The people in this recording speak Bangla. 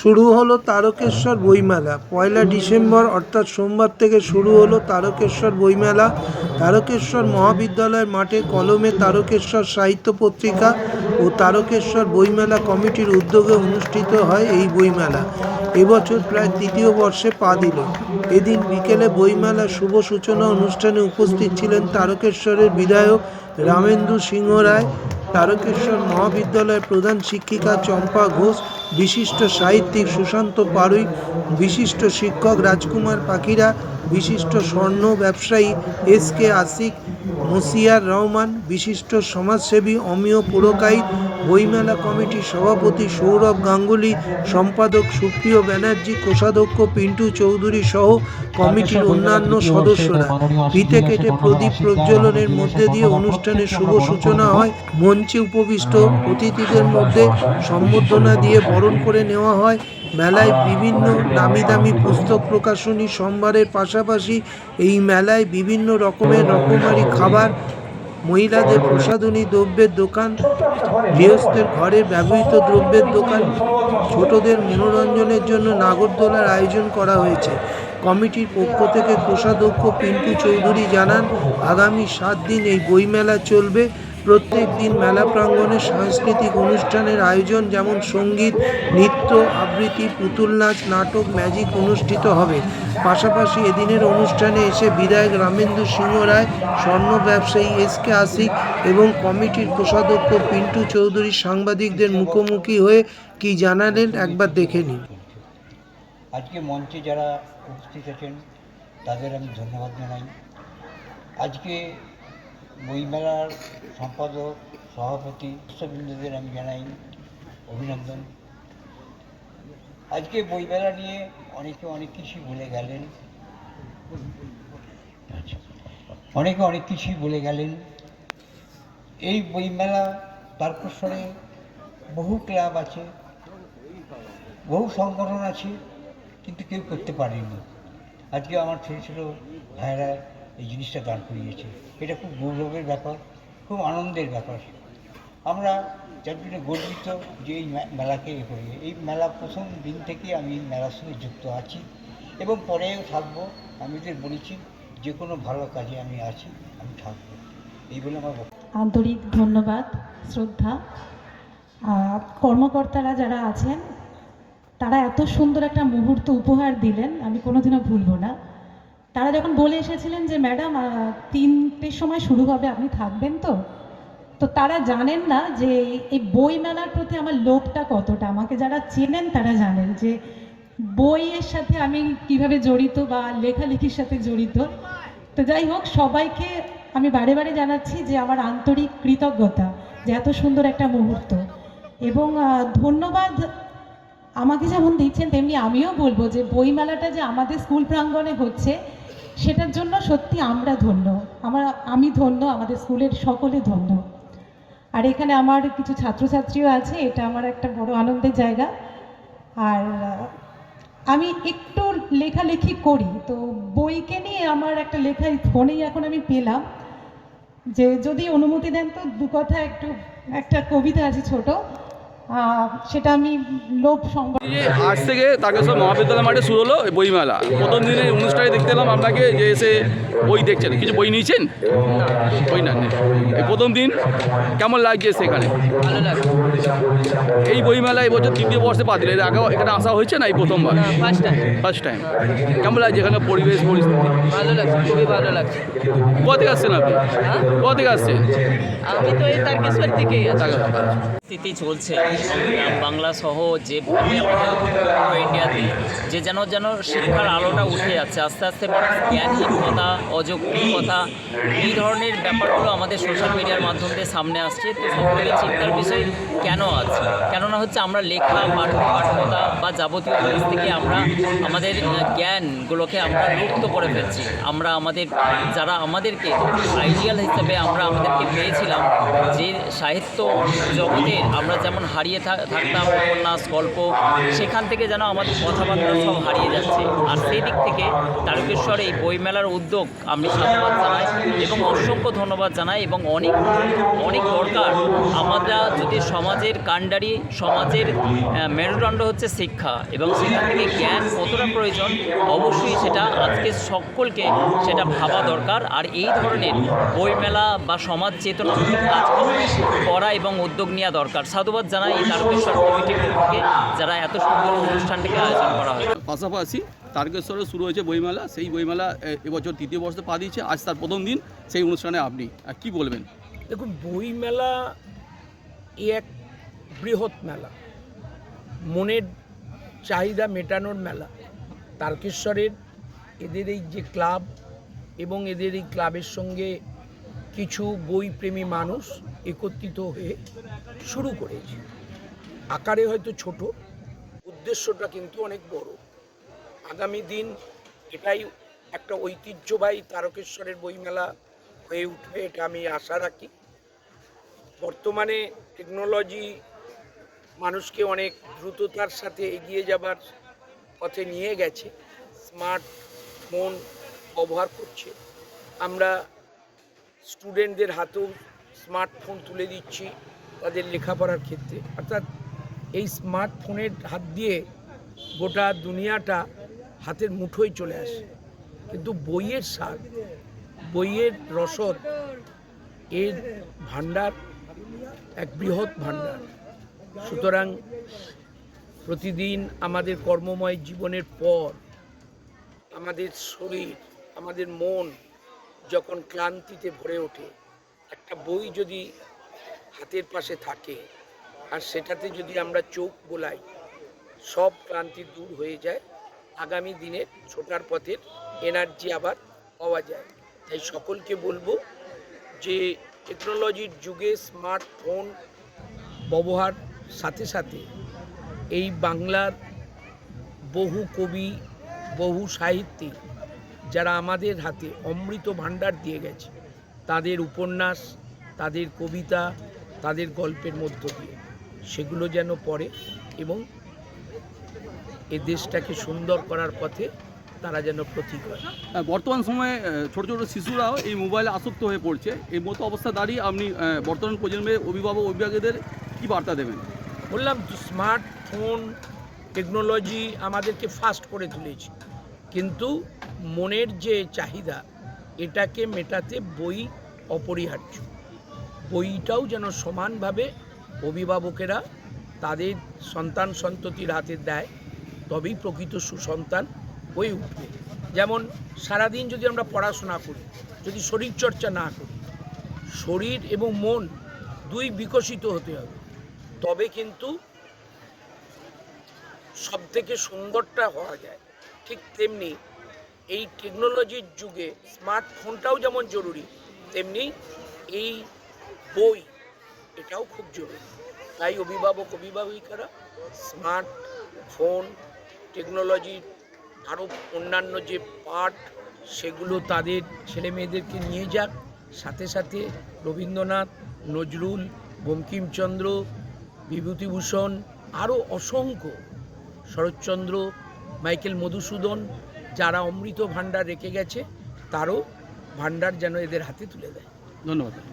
শুরু হলো তারকেশ্বর বইমেলা। পয়লা ডিসেম্বর, অর্থাৎ সোমবার থেকে শুরু হলো তারকেশ্বর বইমেলা। তারকেশ্বর মহাবিদ্যালয় মাঠে কলমে তারকেশ্বর সাহিত্য পত্রিকা ও তারকেশ্বর বইমেলা কমিটির উদ্যোগে অনুষ্ঠিত হয় এই বইমেলা। এবছর প্রায় তৃতীয় বর্ষে পা দিল। এদিন বিকেলে বইমেলা শুভ সূচনা অনুষ্ঠানে উপস্থিত ছিলেন তারকেশ্বরের বিধায়ক রামেন্দু সিংহ রায়, তারকেশ্বর মহাবিদ্যালয়ের প্রধান শিক্ষিকা চম্পা ঘোষ বিশিষ্ট সাহিত্যিক সুশান্ত পাড়ুই বিশিষ্ট শিক্ষক রাজকুমার পাখিরা বিশিষ্ট স্বর্ণ ব্যবসায়ী এস কে আশিক মসিয়ার রহমান বিশিষ্ট সমাজসেবী অমিয় পুরকাইত বইমেলা কমিটির সভাপতি সৌরভ গাঙ্গুলি সম্পাদক সুপ্রিয় ব্যানার্জি কোষাধ্যক্ষ পিন্টু চৌধুরী সহ কমিটির অন্যান্য সদস্যরা। ফিতে কেটে প্রদীপ প্রজ্বলনের মধ্যে দিয়ে অনুষ্ঠানের শুভ সূচনা হয়। মঞ্চে উপবিষ্ট অতিথিদের মধ্যে সম্বর্ধনা দিয়ে বরণ করে নেওয়া হয়। মেলায় বিভিন্ন নামি দামি পুস্তক প্রকাশনী সম্ভারের পাশাপাশি এই মেলায় বিভিন্ন রকমের রকমারি খাবার, মহিলাদের প্রসাধনী দ্রব্যের দোকান, গৃহস্থের ঘরে ব্যবহৃত দ্রব্যের দোকান, ছোটদের মনোরঞ্জনের জন্য নাগরদোলার আয়োজন করা হয়েছে। কমিটির পক্ষ থেকে কোষাধ্যক্ষ পিন্টু চৌধুরী জানান, আগামী সাত দিন এই বইমেলা চলবে। প্রত্যেক দিন মেলা প্রাঙ্গণে সাংস্কৃতিক অনুষ্ঠানের আয়োজন, যেমন সংগীত, নৃত্য, আবৃত্তি, পুতুল নাচ, নাটক, ম্যাজিক অনুষ্ঠিত হবে। পাশাপাশি এদিনের অনুষ্ঠানে এসে বিধায়ক রামেন্দু সিংহ রায়, স্বর্ণ ব্যবসায়ী এস কে আশিক এবং কমিটির কোষাধ্যক্ষ পিন্টু চৌধুরী সাংবাদিকদের মুখোমুখি হয়ে কি জানালেন একবার দেখে নিন। আজকে মঞ্চে যারা উপস্থিত আছেন, তাদের আমি ধন্যবাদ জানাই। আজকে বইমেলার সম্পাদক, সভাপতি বিশ্ববৃন্দদের আমি জানাই অভিনন্দন। আজকে বইমেলা নিয়ে অনেকে অনেক কিছুই বলে গেলেন। অনেকে অনেক কিছুই বলে গেলেন। এই বইমেলা তারকেশ্বরে বহু ক্লাব আছে, বহু সংগঠন আছে, কিন্তু কেউ করতে পারেনি। আজকে আমার ছোটো ছোটো ভাইয়েরা এই জিনিসটা দান করিয়েছে। এটা খুব গৌরবের ব্যাপার, খুব আনন্দের ব্যাপার। আমরা যার জন্য গর্বিত যে এই মেলাকে এ করি এই মেলা প্রথম দিন থেকে আমি এই মেলার সঙ্গে যুক্ত আছি এবং পরেও থাকব। আমি ওদের বলেছি, যে কোনো ভালো কাজে আমি আছি, আমি থাকব। এই বলে আমার। আন্তরিক ধন্যবাদ, শ্রদ্ধা। কর্মকর্তারা যারা আছেন, তারা এত সুন্দর একটা মুহূর্ত উপহার দিলেন, আমি কোনোদিনও ভুলব না। তারা যখন বলে এসেছিলেন যে, ম্যাডাম তিনটের সময় শুরু হবে, আপনি থাকবেন তো? তো তারা জানেন না যে এই বই মেলার প্রতি আমার লোভটা কতটা। আমাকে যারা চেনেন তারা জানেন যে, বইয়ের সাথে আমি কীভাবে জড়িত বা লেখালেখির সাথে জড়িত। তো যাই হোক, সবাইকে আমি বারে বারে জানাচ্ছি যে, আমার আন্তরিক কৃতজ্ঞতা যে, এত সুন্দর একটা মুহূর্ত। এবং ধন্যবাদ আমাকে যেমন দিচ্ছেন, তেমনি আমিও বলব যে বইমেলাটা যে আমাদের স্কুল প্রাঙ্গণে হচ্ছে, সেটার জন্য সত্যি আমরা ধন্য। আমার, আমি ধন্য, আমাদের স্কুলের সকলে ধন্য। আর এখানে আমার কিছু ছাত্রছাত্রীও আছে, এটা আমার একটা বড় আনন্দের জায়গা। আর আমি একটু লেখালেখি করি, তো বইকে নিয়ে আমার একটা লেখা ফোনেই এখন আমি পেলাম। যে যদি অনুমতি দেন তো দু কথা, একটু, একটা কবিতা আছে ছোট। সেটা আমি লোভ আজ থেকে তারকেশ্বর মহাবিদ্যালয় মাঠে শুরু হলো এই বইমেলা। প্রথম দিনের অনুষ্ঠানে দেখতে এলাম আপনাকে যে এসে বই দেখছেন। কিছু বই নিয়েছেন? বই না এই প্রথম দিন কেমন লাগছে সেখানে? এই বইমেলা এই বছর তৃতীয় বর্ষে পা দিলে। আগে এখানে আসা হয়েছে না এই প্রথমবার? ফার্স্ট টাইম ফার্স্ট টাইম কেমন লাগছে এখানে পরিবেশ পরিস্থিতি? ভালো লাগছে খুবই ভালো লাগছে। কোথা থেকে আসছেন আপনি? হ্যাঁ? কোথা থেকে আসছেন? আমি তো এই তারকেশ্বর থেকেই স্থিতি চলছে। বাংলা সহ যে ইন্ডিয়াতে যে যেন যেন শিক্ষার আলোটা উঠে যাচ্ছে, আস্তে আস্তে জ্ঞানহীনতা অযোগ্যতা এই ধরনের ব্যাপারগুলো আমাদের সোশ্যাল মিডিয়ার মাধ্যম দিয়ে সামনে আসছে। তো সব থেকে চিন্তার বিষয়, কেন আছে? কেননা হচ্ছে আমরা লেখা, পাঠ, পাঠকতা বা যাবতীয় জিনিস থেকে আমরা আমাদের জ্ঞানগুলোকে আমরা লুপ্ত করে ফেলছি। আমরা আমাদের, যারা আমাদেরকে আইডিয়াল হিসেবে আমরা আমাদেরকে পেয়েছিলাম, যে সাহিত্য জগতে আমরা যেমন হারিয়ে থাক- থাকতাম, উপন্যাস, গল্প, সেখান থেকে যেন আমাদের কথাবার্তা সব হারিয়ে যাচ্ছে। আর সেই দিক থেকে তারকেশ্বর এই বইমেলার উদ্যোগ আমি সাধুবাদ জানাই এবং অসংখ্য ধন্যবাদ জানাই এবং অনেক অনেক দরকার। আমরা যদি সমাজের কাণ্ডারি, সমাজের মেরুদণ্ড হচ্ছে শিক্ষা এবং সেখান থেকে জ্ঞান কতটা প্রয়োজন, অবশ্যই সেটা আজকে সকলকে সেটা ভাবা দরকার। আর এই ধরনের বইমেলা বা সমাজ চেতনা কাজকর্ম করা এবং উদ্যোগ নেওয়া দরকার। সাধুবাদ জানাই তারকেশ্বর কমিটির পক্ষ যারা এত সুন্দর অনুষ্ঠানটিকে আয়োজন করা হয় পাশাপাশি তারকেশ্বরে শুরু হয়েছে বইমেলা সেই বইমেলা এবছর তৃতীয় বর্ষে পা দিয়েছে। আজ তার প্রথম দিন সেই অনুষ্ঠানে আপনি আর কি বলবেন? দেখুন বইমেলা এ এক বৃহৎ মেলা। মনের চাহিদা মেটানোর মেলা। তারকেশ্বরের এদের এই যে ক্লাব এবং এদের এই ক্লাবের সঙ্গে কিছু বইপ্রেমী মানুষ একত্রিত হয়ে শুরু করেছে। আকারে হয়তো ছোট, উদ্দেশ্যটা কিন্তু অনেক বড়। আগামী দিন এটাই একটা ঐতিহ্যবাহী তারকেশ্বরের বইমেলা হয়ে উঠবে, এটা আমি আশা রাখি। বর্তমানে টেকনোলজি মানুষকে অনেক দ্রুততার সাথে এগিয়ে যাবার পথে নিয়ে গেছে স্মার্টফোন ব্যবহার করছে। আমরা স্টুডেন্টদের হাতেও স্মার্টফোন তুলে দিচ্ছি তাদের লেখাপড়ার ক্ষেত্রে। অর্থাৎ এই স্মার্টফোনের হাত দিয়ে গোটা দুনিয়াটা হাতের মুঠোয় চলে আসে। কিন্তু বইয়ের স্বাদ, বইয়ের রসদ, এর ভাণ্ডার, এক বৃহৎ ভাণ্ডার। সুতরাং প্রতিদিন আমাদের কর্মময় জীবনের পর আমাদের শরীর, আমাদের মন যখন ক্লান্তিতে ভরে ওঠে, একটা বই যদি হাতের পাশে থাকে আর সেটাতে যদি আমরা চোখ বোলাই, সব ক্লান্তি দূর হয়ে যায়। আগামী দিনের ছোটার পথের এনার্জি আবার পাওয়া যায়। তাই সকলকে বলব যে টেকনোলজির যুগে স্মার্টফোন ব্যবহার সাথে সাথে এই বাংলার বহু কবি, বহু সাহিত্যিক যারা আমাদের হাতে অমৃত ভাণ্ডার দিয়ে গেছে, তাদের উপন্যাস, তাদের কবিতা, তাদের গল্পের মধ্য দিয়ে। সেগুলো যেন পড়ে এবং এ দেশটাকে সুন্দর করার পথে তারা যেন প্রতীক হয়। বর্তমান সময়ে ছোট ছোট শিশুরাও এই মোবাইলে আসক্ত হয়ে পড়ছে। এই মতো অবস্থা দাঁড়িয়ে আপনি বর্তমান প্রজন্মের অভিভাবক অভিভাবকদের কি বার্তা দেবেন? বললাম স্মার্টফোন টেকনোলজি আমাদেরকে ফাস্ট করে তুলেছে। কিন্তু মনের যে চাহিদা এটাকে মেটাতে বই অপরিহার্য। বইটাও যেন সমানভাবে অভিভাবকেরা তাদের সন্তান সন্ততির হাতে দেয়, তবেই প্রকৃত সুসন্তান হয়ে উঠবে। যেমন সারাদিন যদি আমরা পড়াশোনা করি, যদি শরীরচর্চা না করি, শরীর এবং মন দুই বিকশিত হতে হবে। তবে কিন্তু সব থেকে সুন্দরটা হওয়া যায়। ঠিক তেমনি এই টেকনোলজির যুগে স্মার্টফোনটাও যেমন জরুরি, তেমনি এই বই এটাও খুব জরুরি। তাই অভিভাবক, অভিভাবিকারা স্মার্ট ফোন টেকনোলজির আরও অন্যান্য যে পার্ট সেগুলো তাদের ছেলে মেয়েদেরকে নিয়ে যাক। সাথে সাথে রবীন্দ্রনাথ, নজরুল, বঙ্কিমচন্দ্র, বিভূতিভূষণ আরও অসংখ্য শরৎচন্দ্র, মাইকেল মধুসূদন যারা অমৃত ভাণ্ডার রেখে গেছে, তারও ভাণ্ডার যেন এদের হাতে তুলে দেয়। ধন্যবাদ।